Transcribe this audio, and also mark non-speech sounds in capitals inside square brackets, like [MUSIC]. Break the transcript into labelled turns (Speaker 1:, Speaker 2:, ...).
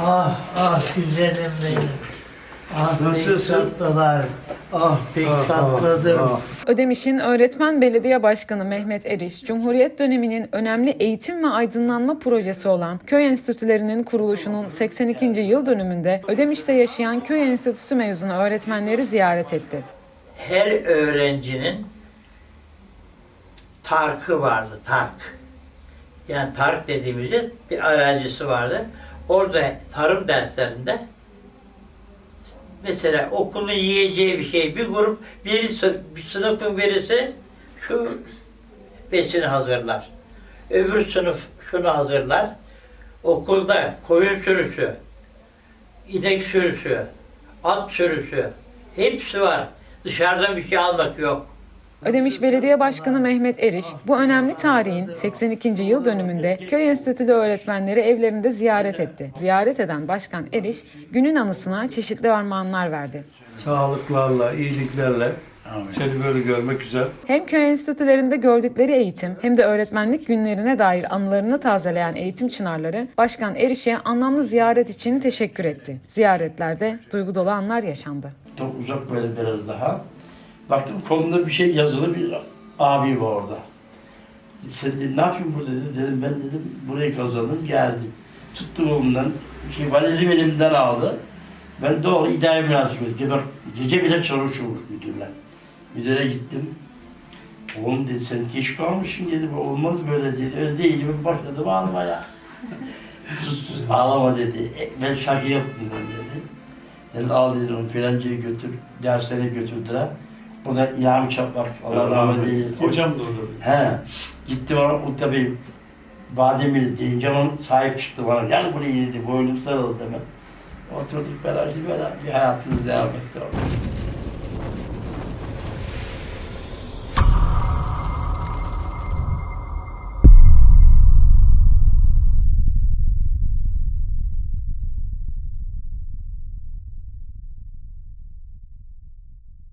Speaker 1: Ah ah güzelim benim. Ah pek
Speaker 2: Nasılsın?
Speaker 1: tatlılar. Ah pek
Speaker 2: Ah, ah,
Speaker 1: tatladım.
Speaker 2: ah.
Speaker 3: Ödemiş'in öğretmen belediye başkanı Mehmet Eriş, Cumhuriyet döneminin önemli eğitim ve aydınlanma projesi olan köy enstitülerinin kuruluşunun 82. yıl dönümünde Ödemiş'te yaşayan köy enstitüsü mezunu öğretmenleri ziyaret etti.
Speaker 1: Her öğrencinin tarkı vardı, tark. Yani tark dediğimizde bir arazisi vardı. Orada tarım derslerinde mesela okulun yiyeceği bir şey, bir grup, bir, sı- bir sınıfın birisi şu besini hazırlar. Öbür sınıf şunu hazırlar. Okulda koyun sürüsü, inek sürüsü, at sürüsü hepsi var. Dışarıdan bir şey almak yok.
Speaker 3: Ödemiş Belediye Başkanı Mehmet Eriş, bu önemli tarihin 82. yıl dönümünde köy enstitülü öğretmenleri evlerinde ziyaret etti. Ziyaret eden Başkan Eriş, günün anısına çeşitli armağanlar verdi.
Speaker 2: Sağlıklarla, iyiliklerle seni böyle görmek güzel.
Speaker 3: Hem köy enstitülerinde gördükleri eğitim hem de öğretmenlik günlerine dair anılarını tazeleyen eğitim çınarları Başkan Eriş'e anlamlı ziyaret için teşekkür etti. Ziyaretlerde duygu dolu anlar yaşandı.
Speaker 4: Çok uzak böyle biraz daha. Baktım kolunda bir şey yazılı bir abi var orada. Sen dedi, ne yapayım burada dedi. Dedim ben dedim burayı kazandım geldim. Tuttum ondan. Şey, valizimi elimden aldı. Ben doğru idare. Gece, bak, gece bile çalışıyormuş müdürler. Müdüre gittim. Oğlum dedi sen geç kalmışsın dedi. Olmaz böyle dedi. Öyle değil. Ben başladım ağlamaya. [LAUGHS] sus sus ağlama dedi. E, ben şaka ben dedi. Dedi al dedi onu filancayı götür. Derslerine götürdüler. O da İlham Çaplak. Allah rahmet eylesin.
Speaker 2: Hocam da orada.
Speaker 4: He. Gitti bana o tabii bademli deyince onun sahip çıktı bana. Gel buraya dedi. Boynum sarıldı hemen. Oturduk beraber, beraber bir hayatımız devam etti orada.